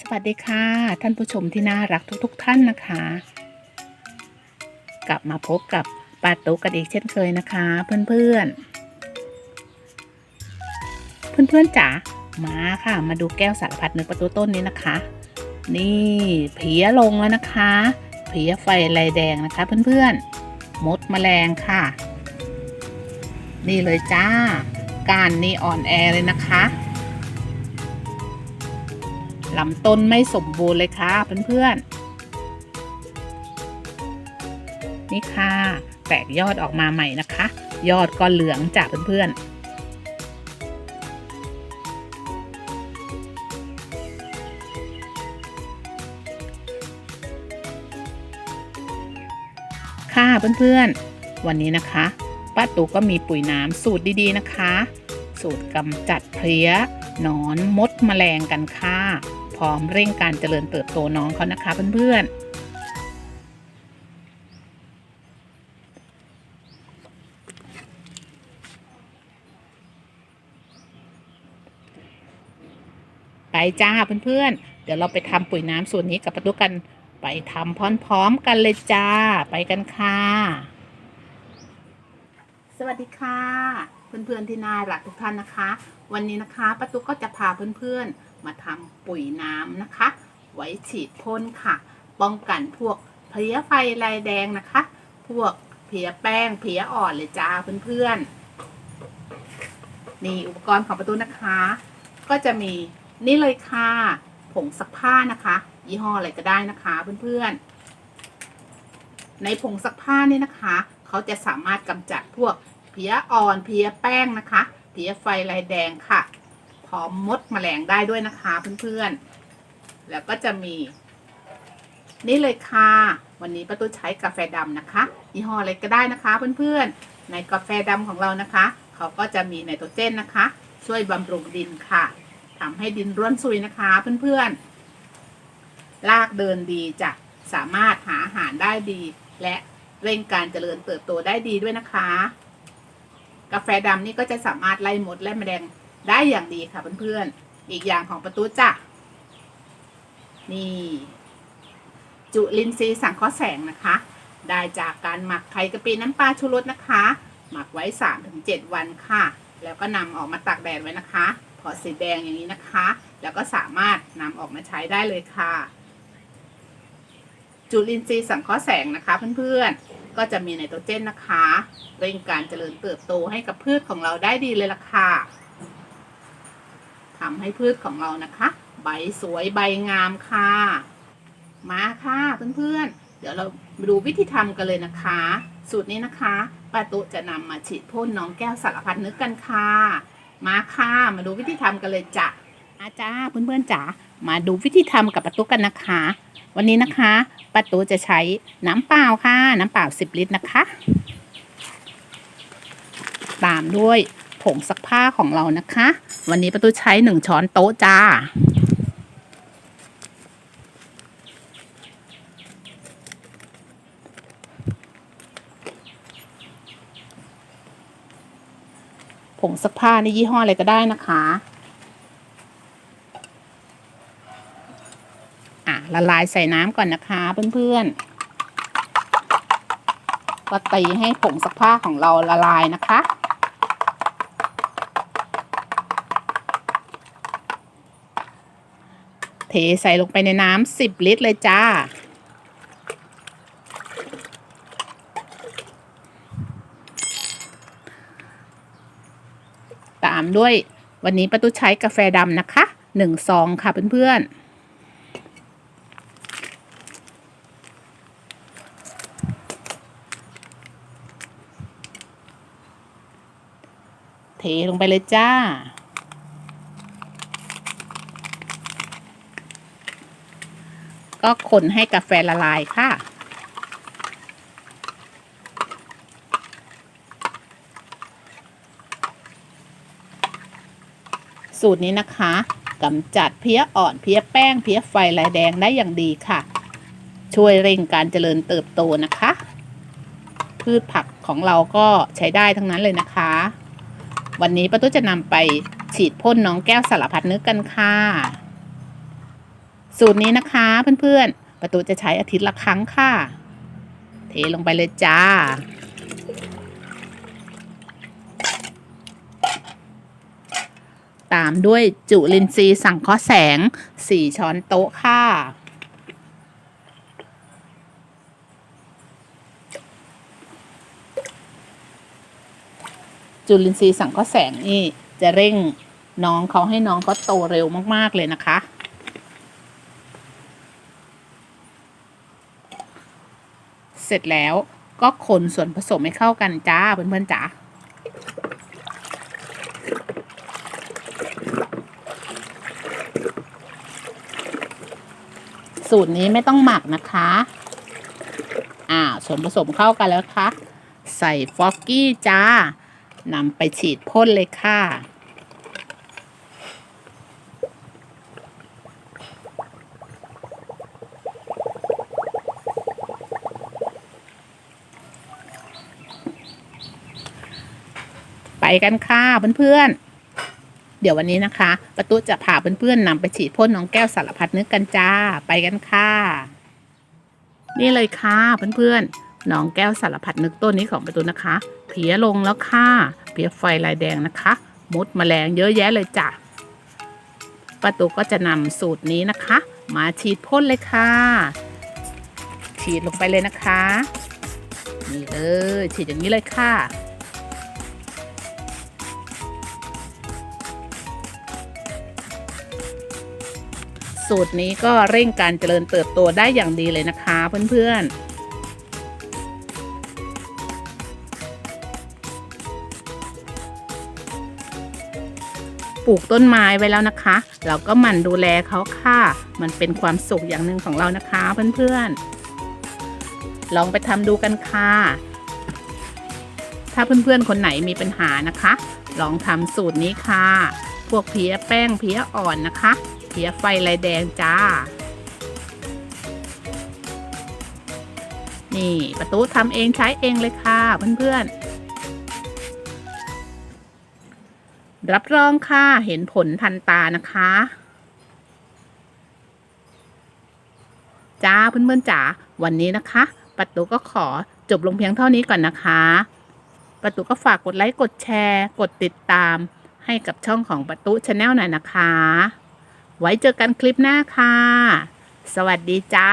สวัสดีค่ะ ท่านผู้ชมที่น่ารักทุก ๆทท่านนะคะ กลับมาพบกับปาตุกกันอีกเช่นเคยนะคะ เพื่อนๆ เพื่อนๆจ๋ามาค่ะ มาดูแก้วสารพัดนึกประตูต้นนี้นะคะ นี่เพียลงแล้วนะคะเพียไฟลายแดงนะคะ เพื่อนๆ มดแมลงค่ะ นี่เลยจ้า การนี่อ่อนแอเลยนะคะ ลำต้นไม่สมบูรณ์เลยค่ะเพื่อนๆ นี่ค่ะ แตกยอดออกมาใหม่นะคะ ยอดก็เหลืองจากเพื่อนๆค่ะเพื่อนๆ วันนี้นะคะ ป้าตูก็มีปุ๋ยน้ำสูตรดีๆนะคะ สูตรกำจัดเพลี้ยหนอนมดแมลงกันค่ะ พร้อมเร่งการเจริญเติบโตน้องเขานะคะเพื่อนๆไปจ้าเพื่อนๆ เดี๋ยวเราไปทำปุ๋ยน้ำส่วนนี้กับประตูกันไปทำพร้อมๆกันเลยจ้า ไปกันค่ะ สวัสดีค่ะ เพื่อนๆที่น่ารักทุกท่านนะคะ วันนี้นะคะป้าตุ๊กก็จะพาเพื่อนๆ มาทำปุ๋ยน้ำนะคะ ไว้ฉีดพ่นค่ะ ป้องกันพวกเพลี้ยไฟลายแดงนะคะ พวกเพลี้ยแป้งเพลี้ยอ่อนเลยจ้าเพื่อนๆนี่อุปกรณ์ของประตูนะคะ ก็จะมีนี่เลยค่ะผงซักผ้านะคะ ยี่ห้ออะไรก็ได้นะคะเพื่อนๆในผงซักผ้านี่นะคะ เขาจะสามารถกำจัดพวก เพี้ยอ่อนเพี้ยแป้งนะคะเพี้ยไฟลายแดงค่ะพร้อมมดแมลงได้ด้วยนะคะเพื่อนๆ แล้วก็จะมี นี่เลยค่ะ วันนี้ประตูใช้กาแฟดำนะคะยี่ห้ออะไรก็ได้นะคะเพื่อนๆ ในกาแฟดำของเรานะคะ เขาก็จะมีไนโตรเจนนะคะ ช่วยบำรุงดินค่ะทำให้ดินร่วนซุยนะคะเพื่อนๆรากเดินดีจะสามารถหาอาหารได้ดี และเร่งการเจริญเติบโตได้ดีด้วยนะคะ กาแฟดำนี่ก็จะสามารถไล่มดและแมลงได้อย่างดีค่ะเพื่อนๆ อีกอย่างของประตูจ้ะ นี่ จุลินทรีย์สังเคราะห์แสงนะคะ ได้จากการหมักไข่กะปิน้ำปลาชูรสนะคะ หมักไว้ 3-7 วันค่ะ แล้วก็นำออกมาตากแดดไว้นะคะพอสีแดงอย่างนี้นะคะ แล้วก็สามารถนำออกมาใช้ได้เลยค่ะ จุลินทรีย์สังเคราะห์แสงนะคะเพื่อนๆ ก็จะมีไนโตรเจนนะคะเร่งการเจริญเติบโตให้กับพืชของเราได้ดีเลยล่ะค่ะทำให้พืชของเรานะคะ ใบสวยใบงามค่ะ มาค่ะเพื่อนๆ เดี๋ยวเรามาดูวิธีทำกันเลยนะคะ สูตรนี้นะคะป้าตุจะนำมาฉีดพ่นน้องแก้วสารพัดนึกกันค่ะ มาค่ะ มาดูวิธีทำกันเลยจ้ะอาจ้าเพื่อนๆจ๋า มาดูวิธีทำกับป้าตุกันนะคะ วันนี้นะคะป้าตุจะใช้น้ำเปล่าค่ะ น้ำเปล่า 10 ลิตรนะคะ ตามด้วยผงซักผ้าของเรานะคะ วันนี้ประตูใช้1ช้อนโต๊ะจ้า ผงซักผ้านี่ยี่ห้ออะไรก็ได้นะคะ อะ ละลายใส่น้ำก่อนนะคะเพื่อนๆก็ตีให้ผงซักผ้าของเราละลายนะคะ เทใส่ลงไปในน้ำสิบลิตรเลยจ้า ตามด้วยวันนี้ประตูใช้กาแฟดำนะคะหนึ่งซองค่ะเพื่อนๆ เทลงไปเลยจ้า ก็คนให้กาแฟละลายค่ะ สูตรนี้นะคะกำจัดเพี้ยอ่อนเพี้ยแป้งเพี้ยไฟลายแดงได้อย่างดีค่ะ ช่วยเร่งการเจริญเติบโตนะคะ พืชผักของเราก็ใช้ได้ทั้งนั้นเลยนะคะ วันนี้ป้าตุ้จะนำไปฉีดพ่นน้องแก้วสารพัดนึกกันค่ะ สูตรนี้นะคะเพื่อนๆ ประตูจะใช้อาทิตย์ละครั้งค่ะ เทลงไปเลยจ้า ตามด้วยจุลินทรีย์สังเคราะห์แสง 4 ช้อนโต๊ะค่ะ จุลินทรีย์สังเคราะห์แสงนี่จะเร่งน้องเขาให้น้องเขาโตเร็วมาก ๆ เลยนะคะ เสร็จแล้วก็คนส่วนผสมให้เข้ากันจ้าเพื่อนๆจ๋าสูตรนี้ไม่ต้องหมักนะคะอ่าส่วนผสมเข้ากันแล้วคะใส่ฟอกกี้จ้า นำไปฉีดพ่นเลยค่ะ ไปกันค่ะเพื่อนๆ เดี๋ยววันนี้นะคะ ประตูจะพาเพื่อนๆนำไปฉีดพ่นน้องแก้วสารพัดนึกกันจ้า ไปกันค่ะ นี่เลยค่ะเพื่อนๆ น้องแก้วสารพัดนึกต้นนี้ของประตูนะคะ เพียลงแล้วค่ะ เพียไฟลายแดงนะคะมุดแมลงเยอะแยะเลยจ้ะประตูก็จะนำสูตรนี้นะคะ มาฉีดพ่นเลยค่ะ ฉีดลงไปเลยนะคะ นี่เลยฉีดอย่างนี้เลยค่ะสูตรนี้ก็เร่งการเจริญเติบโตได้อย่างดีเลยนะคะเพื่อนๆ ลูกต้นไม้ไว้แล้วนะคะ เราก็หมั่นดูแลเขาค่ะ มันเป็นความสุขอย่างหนึ่งของเรานะคะเพื่อนๆ ลองไปทำดูกันค่ะ ถ้าเพื่อนๆ คนไหนมีปัญหานะคะ ลองทำสูตรนี้ค่ะ พวกเพี้ยแป้งเพี้ยอ่อนนะคะ เพี้ยไฟลายแดงจ้า นี่ประตูทำเองใช้เองเลยค่ะเพื่อนๆ รับรองค่ะ เห็นผลทันตานะคะ จ้าเพื่อนๆจ๋าวันนี้นะคะประตูก็ขอจบลงเพียงเท่านี้ก่อนนะคะประตูก็ฝากกดไลค์กดแชร์ กดติดตาม ให้กับช่องของประตูชาแนลหน่อยนะคะ ไว้เจอกันคลิปหน้าค่ะ สวัสดีจ้า